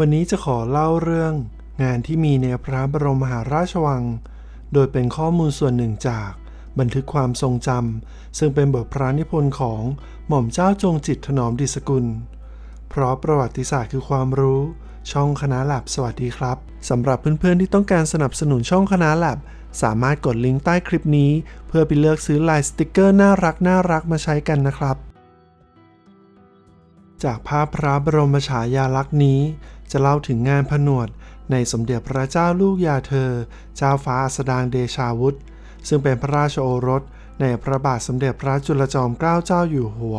วันนี้จะขอเล่าเรื่อง งานที่มีในพระบรมมหาราชวัง โดยเป็นข้อมูลส่วนหนึ่งจาก บันทึกความทรงจำซึ่งเป็นบทพระนิพนธ์ของหม่อมเจ้าจงจิตถนอมดิสกุล เพราะประวัติศาสตร์คือความรู้ ช่องคณะแลบสวัสดีครับสำหรับเพื่อนๆที่ต้องการสนับสนุนช่องคณะแลบสามารถกดลิงก์ใต้คลิปนี้ เพื่อไปเลือกซื้อลายสติกเกอร์น่ารักน่ารักมาใช้กันนะครับ จากภาพพระบรมฉายาลักษณ์นี้ จะเล่าถึงงานผนวดในสมเด็จพระเจ้าลูกยาเธอ เจ้าฟ้าอัสดางเดชาวุธ ซึ่งเป็นพระราชโอรส ในพระบาทสมเด็จพระจุลจอมเกล้าเจ้าอยู่หัว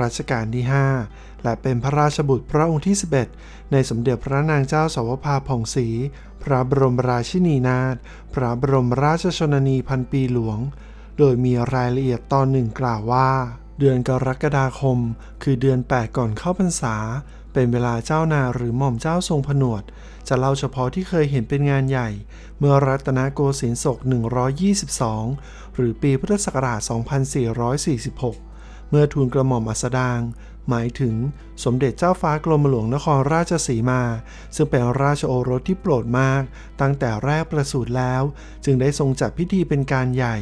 รัชกาลที่ 5 และเป็นพระราชบุตรพระองค์ที่ 11 ในสมเด็จพระนางเจ้าสาวภาผ่องศรี พระบรมราชินีนาถ พระบรมราชชนนีพันปีหลวง โดยมีรายละเอียดตอนหนึ่งกล่าวว่าเดือนกรกฎาคม คือเดือน 8 ก่อนเข้าพรรษา เป็นเวลาเจ้านาหรือหม่อมเจ้าทรงผนวด จะเล่าเฉพาะที่เคยเห็นเป็นงานใหญ่ เมื่อรัตนโกสินทร์ศก 122 หรือปีพุทธศักราช 2446 เมื่อทูลกระหม่อมอัสดาง หมายถึงสมเด็จเจ้าฟ้ากรมหลวงนครราชสีมา ซึ่งเป็นราชโอรสที่โปรดมาก ตั้งแต่แรกประสูติแล้ว จึงได้ทรงจัดพิธีเป็นการใหญ่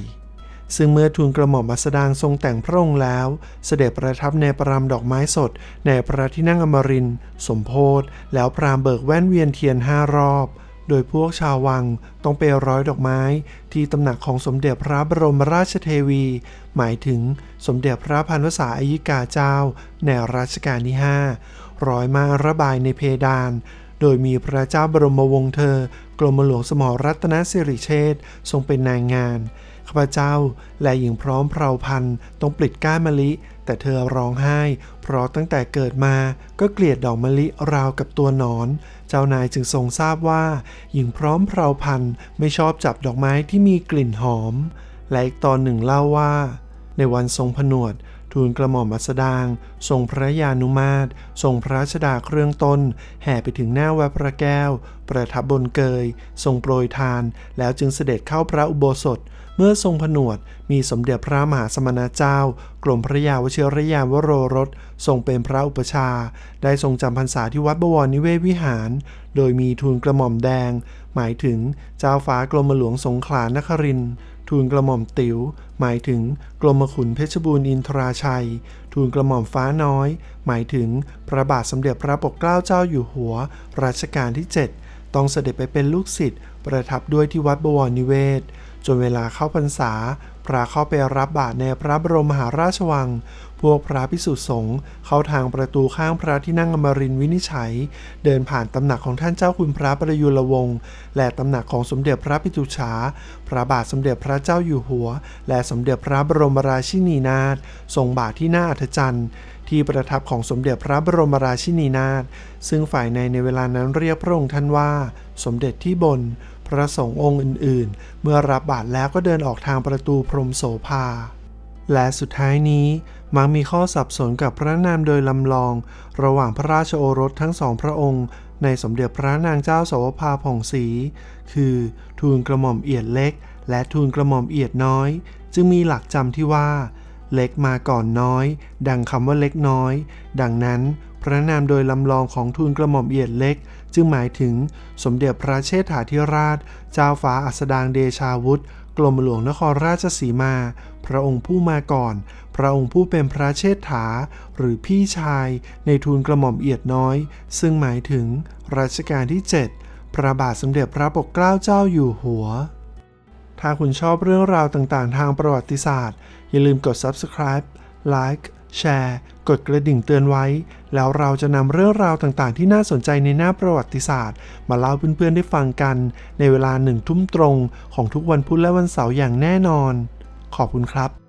ซึ่งเมื่อทูลกระหม่อมอัสดางทรงแต่งพระองค์แล้ว เสด็จประทับในประรำดอกไม้สด ในพระที่นั่งอมรินสมโพธแล้วพรามเบิกแว่นเวียนเทียนห้ารอบ โดยพวกชาววังต้องไปร้อยดอกไม้ ที่ตำหนักของสมเด็จพระบรมราชเทวี หมายถึงสมเด็จพระพันวษาอายิกาเจ้า ในรัชกาลที่5ร้อยมาระบายในเพดานโดยมีพระเจ้าบรมวงศ์เธอ กรมหลวงสมรรัตนสิริเชษทรงเป็นนายงาน ข้าพเจ้า และหญิงพร้อมเพราพันต้องปลิดก้านมะลิ แต่เธอร้องไห้ เพราะตั้งแต่เกิดมาก็เกลียดดอกมะลิราวกับตัวหนอน เจ้านายจึงทรงทราบว่า หญิงพร้อมเพราพันไม่ชอบจับดอกไม้ที่มีกลิ่นหอม และอีกตอนหนึ่งเล่าว่า ในวันทรงผนวด ทูลกระหม่อมอัสดางทรงพระยานุมาตรทรงพระชดาเครื่องต้น แห่ไปถึงหน้าวัดพระแก้ว ประทับบนเกย ทรงโปรยทาน แล้วจึงเสด็จเข้าพระอุโบสถ เมื่อทรงผนวด มีสมเด็จพระมหาสมณเจ้า กรมพระยาวชิรยานวโรรส ทรงเป็นพระอุปชา ได้ทรงจำพรรษาที่วัดบวรนิเวศวิหาร โดยมีทูลกระหม่อมแดง หมายถึงเจ้าฟ้ากรมหลวงสงขลานครินทร์ ทูลกระหม่อมติ๋ว หมายถึงกรมขุนเพชรบูรณ์อินทราชัย ทูลกระหม่อมฟ้าน้อย หมายถึงพระบาทสมเด็จพระปกเกล้าเจ้าอยู่หัว รัชกาลที่ 7 ต้องเสด็จไปเป็นลูกศิษย์ประทับด้วยที่วัดบวรนิเวศ จนเวลาเข้าพรรษา พระเข้าไปรับบาตรในพระบรมมหาราชวัง วกพระพิสุสงฆ์เข้าทางประตูข้างพระที่นั่งอมรินวินิจฉัย เดินผ่านตำหนักของท่านเจ้าคุณพระประยุรวงศ์และตำหนักของสมเด็จพระปิตุฉาพระบาทสมเด็จพระเจ้าอยู่หัว และสมเด็จพระบรมราชินีนาถทรงบาทที่หน้าอัฐจันทร์ที่ประทับของสมเด็จพระบรมราชินีนาถซึ่งฝ่ายในในเวลานั้นเรียกพระองค์ท่านว่า สมเด็จที่บน พระสงฆ์องค์อื่น ๆ เมื่อรับบาตรแล้วก็เดินออกทางประตูพรมโสภา และสุดท้ายนี้มักมีข้อสับสนกับพระนามโดยลำลอง ระหว่างพระราชโอรสทั้งสองพระองค์ ในสมเด็จพระนางเจ้าสวภาผ่องศรีคือ ทูลกระหม่อมเอียดเล็ก และทูลกระหม่อมเอียดน้อย จึงมีหลักจำที่ว่า เล็กมาก่อนน้อย ดังคำว่าเล็กน้อย ดังนั้นพระนามโดยลำลองของทูลกระหม่อมเอียดเล็ก จึงหมายถึง สมเด็จพระเชษฐาธิราช เจ้าฟ้าอัสดางเดชาวุธ กรมหลวงนครราชสีมา พระองค์ผู้มาก่อน พระองค์ผู้เป็นพระเชษฐา หรือพี่ชายในทูลกระหม่อมเอียดน้อย ซึ่งหมายถึงรัชกาลที่ 7 พระบาทสมเด็จพระปกเกล้าเจ้าอยู่หัว ถ้าคุณชอบเรื่องราวต่างๆ ทางประวัติศาสตร์ อย่าลืมกด subscribe like แชร์ กดกระดิ่งเตือนไว้ แล้วเราจะนำเรื่องราวต่างๆ ที่น่าสนใจในหน้าประวัติศาสตร์ มาเล่าเพื่อนๆ ได้ฟังกัน ในเวลาหนึ่งทุ่มตรงของทุกวันพุธและวันเสาร์อย่างแน่นอน ขอบคุณครับ